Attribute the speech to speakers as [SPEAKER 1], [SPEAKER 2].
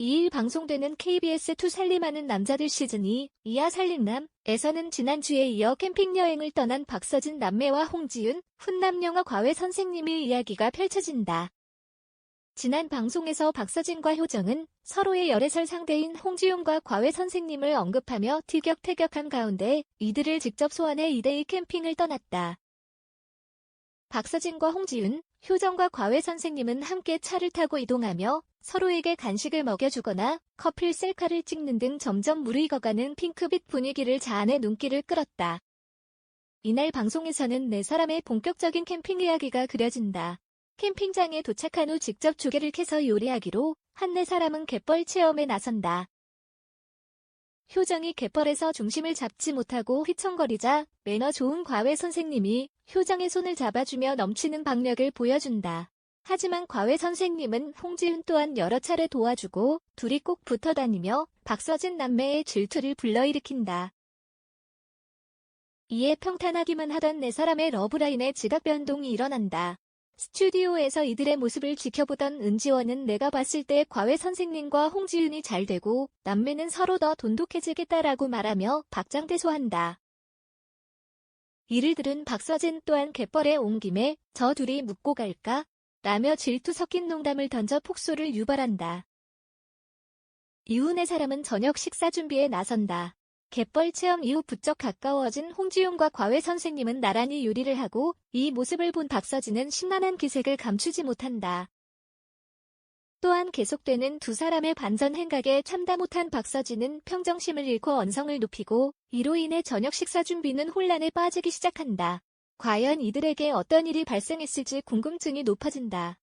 [SPEAKER 1] 2일 방송되는 KBS2 살림하는 남자들 시즌2 이하 살림남에서는 지난주에 이어 캠핑 여행을 떠난 박서진 남매와 홍지윤, 훈남 영어 과외 선생님의 이야기가 펼쳐진다. 지난 방송에서 박서진과 효정은 서로의 열애설 상대인 홍지윤과 과외 선생님을 언급하며 티격태격한 가운데 이들을 직접 소환해 2대2 캠핑을 떠났다. 박서진과 홍지윤, 효정과 과외 선생님은 함께 차를 타고 이동하며 서로에게 간식을 먹여주거나 커플 셀카를 찍는 등 점점 무르익어가는 핑크빛 분위기를 자아내 눈길을 끌었다. 이날 방송에서는 네 사람의 본격적인 캠핑 이야기가 그려진다. 캠핑장에 도착한 후 직접 조개를 캐서 요리하기로 한 네 사람은 갯벌 체험에 나선다. 효정이 갯벌에서 중심을 잡지 못하고 휘청거리자 매너 좋은 과외 선생님이 효정의 손을 잡아주며 넘치는 박력을 보여준다. 하지만 과외 선생님은 홍지훈 또한 여러 차례 도와주고 둘이 꼭 붙어 다니며 박서진 남매의 질투를 불러일으킨다. 이에 평탄하기만 하던 네 사람의 러브라인에 지각 변동이 일어난다. 스튜디오에서 이들의 모습을 지켜보던 은지원은 내가 봤을 때 과외 선생님과 홍지윤이 잘 되고 남매는 서로 더 돈독해지겠다라고 말하며 박장대소한다. 이를 들은 박서진 또한 갯벌에 온 김에 저 둘이 묻고 갈까? 라며 질투 섞인 농담을 던져 폭소를 유발한다. 네 사람은 저녁 식사 준비에 나선다. 갯벌 체험 이후 부쩍 가까워진 홍지용과 과외 선생님은 나란히 요리를 하고 이 모습을 본 박서진은 심란한 기색을 감추지 못한다. 또한 계속되는 두 사람의 반전 행각에 참다 못한 박서진은 평정심을 잃고 언성을 높이고 이로 인해 저녁 식사 준비는 혼란에 빠지기 시작한다. 과연 이들에게 어떤 일이 발생했을지 궁금증이 높아진다.